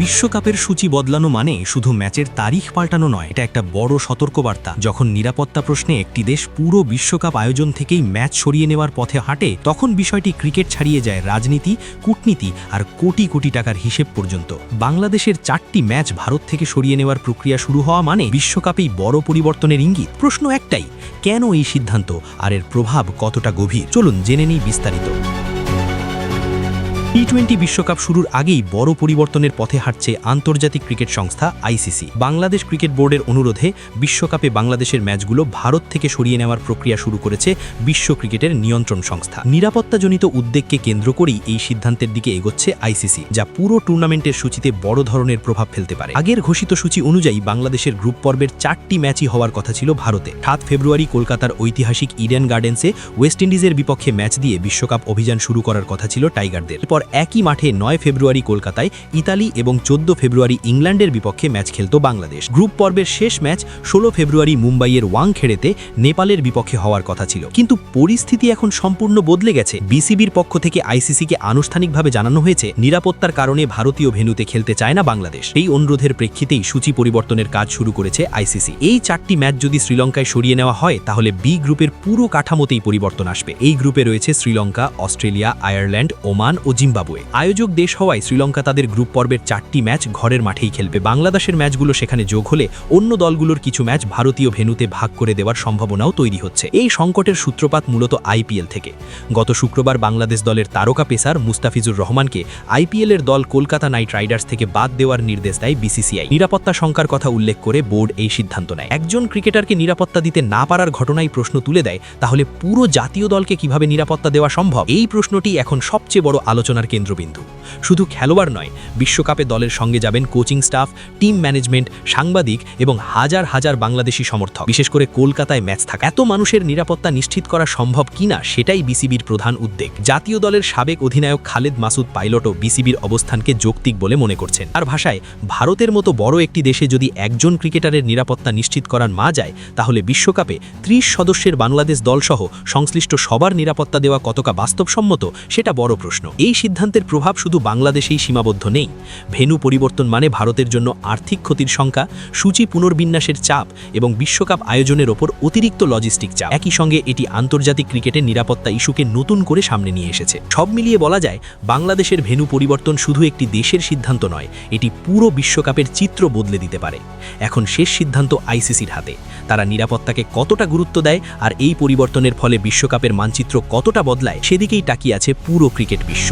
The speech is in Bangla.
বিশ্বকাপের সূচি বদলানো মানে শুধু ম্যাচের তারিখ পাল্টানো নয়, এটা একটা বড় সতর্কবার্তা। যখন নিরাপত্তা প্রশ্নে একটি দেশ পুরো বিশ্বকাপ আয়োজন থেকেই ম্যাচ সরিয়ে নেওয়ার পথে হাঁটে, তখন বিষয়টি ক্রিকেট ছাড়িয়ে যায় রাজনীতি, কূটনীতি আর কোটি কোটি টাকার হিসেব পর্যন্ত। বাংলাদেশের চারটি ম্যাচ ভারত থেকে সরিয়ে নেওয়ার প্রক্রিয়া শুরু হওয়া মানে বিশ্বকাপেই বড় পরিবর্তনের ইঙ্গিত। প্রশ্ন একটাই, কেন এই সিদ্ধান্ত? আর এর প্রভাব কতটা গভীর? চলুন জেনে নিই বিস্তারিত। টি টোয়েন্টি বিশ্বকাপ শুরুর আগেই বড় পরিবর্তনের পথে হাঁটছে আন্তর্জাতিক ক্রিকেট সংস্থা আইসিসি বাংলাদেশ ক্রিকেট বোর্ডের অনুরোধে বিশ্বকাপে বাংলাদেশের ম্যাচগুলো ভারত থেকে সরিয়ে নেওয়ার প্রক্রিয়া শুরু করেছে বিশ্ব ক্রিকেটের নিয়ন্ত্রণ সংস্থা। নিরাপত্তাজনিত উদ্বেগকে কেন্দ্র করেই এই সিদ্ধান্তের দিকে এগোচ্ছে আইসিসি যা পুরো টুর্নামেন্টের সূচিতে বড় ধরনের প্রভাব ফেলতে পারে। আগের ঘোষিত সূচি অনুযায়ী বাংলাদেশের গ্রুপ পর্বের চারটি ম্যাচই হওয়ার কথা ছিল ভারতে। সাত ফেব্রুয়ারি কলকাতার ঐতিহাসিক ইডেন গার্ডেন্সে ওয়েস্ট ইন্ডিজের বিপক্ষে ম্যাচ দিয়ে বিশ্বকাপ অভিযান শুরু করার কথা ছিল টাইগারদের। এরপর একই মাঠে নয় ফেব্রুয়ারি কলকাতায় ইতালি এবং চোদ্দ ফেব্রুয়ারি ইংল্যান্ডের বিপক্ষে ম্যাচ খেলত বাংলাদেশ। গ্রুপ পর্বের শেষ ম্যাচ ষোলো ফেব্রুয়ারি মুম্বাইয়ের ওয়াংখেড়েতে নেপালের বিপক্ষে হওয়ার কথা ছিল। কিন্তু পরিস্থিতি এখন সম্পূর্ণ বদলে গেছে। বিসিবির পক্ষ থেকে আইসিসিকে আনুষ্ঠানিকভাবে জানানো হয়েছে, নিরাপত্তার কারণে ভারতীয় ভেন্যুতে খেলতে চায় না বাংলাদেশ। এই অনুরোধের প্রেক্ষিতেই সূচি পরিবর্তনের কাজ শুরু করেছে আইসিসি। এই চারটি ম্যাচ যদি শ্রীলঙ্কায় সরিয়ে নেওয়া হয়, তাহলে বি গ্রুপের পুরো কাঠামোতেই পরিবর্তন আসবে। এই গ্রুপে রয়েছে শ্রীলঙ্কা, অস্ট্রেলিয়া, আয়ারল্যান্ড, ওমান ও জিম্বাবুয়ে। আয়োজক দেশ হওয়ায় শ্রীলঙ্কা তাদের গ্রুপ পর্বের চারটি ম্যাচ ঘরের মাঠেই খেলবে। বাংলাদেশের ম্যাচগুলো সেখানে যোগ হলে অন্য দলগুলোর কিছু ম্যাচ ভারতীয় ভেন্যুতে ভাগ করে দেওয়ার সম্ভাবনাও তৈরি হচ্ছে। এই সংকটের সূত্রপাত মূলত আইপিএল থেকে। গত শুক্রবার বাংলাদেশ দলের তারকা পেসার মুস্তাফিজুর রহমানকে আইপিএলের দল কলকাতা নাইট রাইডার্স থেকে বাদ দেওয়ার নির্দেশ দেয় বিসিসিআই। নিরাপত্তা শঙ্কার কথা উল্লেখ করে বোর্ড এই সিদ্ধান্ত নেয়। একজন ক্রিকেটারকে নিরাপত্তা দিতে না পারার ঘটনায় প্রশ্ন তুলে দেয়, তাহলে পুরো জাতীয় দলকে কীভাবে নিরাপত্তা দেওয়া সম্ভব? এই প্রশ্নটি এখন সবচেয়ে বড় আলোচনার কেন্দ্রবিন্দু। শুধু খেলোয়াড় নয়, বিশ্বকাপে দলের সঙ্গে যাবেন কোচিং স্টাফ, টিম ম্যানেজমেন্ট, সাংবাদিক এবং হাজার হাজার বাংলাদেশি সমর্থক। বিশেষ করে কলকাতায় ম্যাচ থাকা। এত মানুষের নিরাপত্তা নিশ্চিত করা সম্ভব কিনা সেটাই বিসিবির প্রধান উদ্বেগ। জাতীয় দলের সাবেক অধিনায়ক খালেদ মাসুদ পাইলটও বিসিবির অবস্থানকে যৌক্তিক বলে মনে করছেন। আর ভাষায়, ভারতের মতো বড় একটি দেশে যদি একজন ক্রিকেটারের নিরাপত্তা নিশ্চিত করার মা যায়, তাহলে বিশ্বকাপে ত্রিশ সদস্যের বাংলাদেশ দলসহ সংশ্লিষ্ট সবার নিরাপত্তা দেওয়া কতটা বাস্তবসম্মত, সেটা বড় প্রশ্ন। এই সিদ্ধান্তের প্রভাব শুধু বাংলাদেশেই সীমাবদ্ধ নেই। ভেনু পরিবর্তন মানে ভারতের জন্য আর্থিক ক্ষতির সংখ্যা, সূচি পুনর্বিন্যাসের চাপ এবং বিশ্বকাপ আয়োজনের ওপর অতিরিক্ত লজিস্টিক চাপ। একই সঙ্গে এটি আন্তর্জাতিক ক্রিকেটের নিরাপত্তা ইস্যুকে নতুন করে সামনে নিয়ে এসেছে। সব মিলিয়ে বলা যায়, বাংলাদেশের ভেনু পরিবর্তন শুধু একটি দেশের সিদ্ধান্ত নয়, এটি পুরো বিশ্বকাপের চিত্র বদলে দিতে পারে। এখন শেষ সিদ্ধান্ত আইসিসির হাতে। তারা নিরাপত্তাকে কতটা গুরুত্ব দেয় আর এই পরিবর্তনের ফলে বিশ্বকাপের মানচিত্র কতটা বদলায়, সেদিকেই তাকিয়ে আছে পুরো ক্রিকেট বিশ্ব।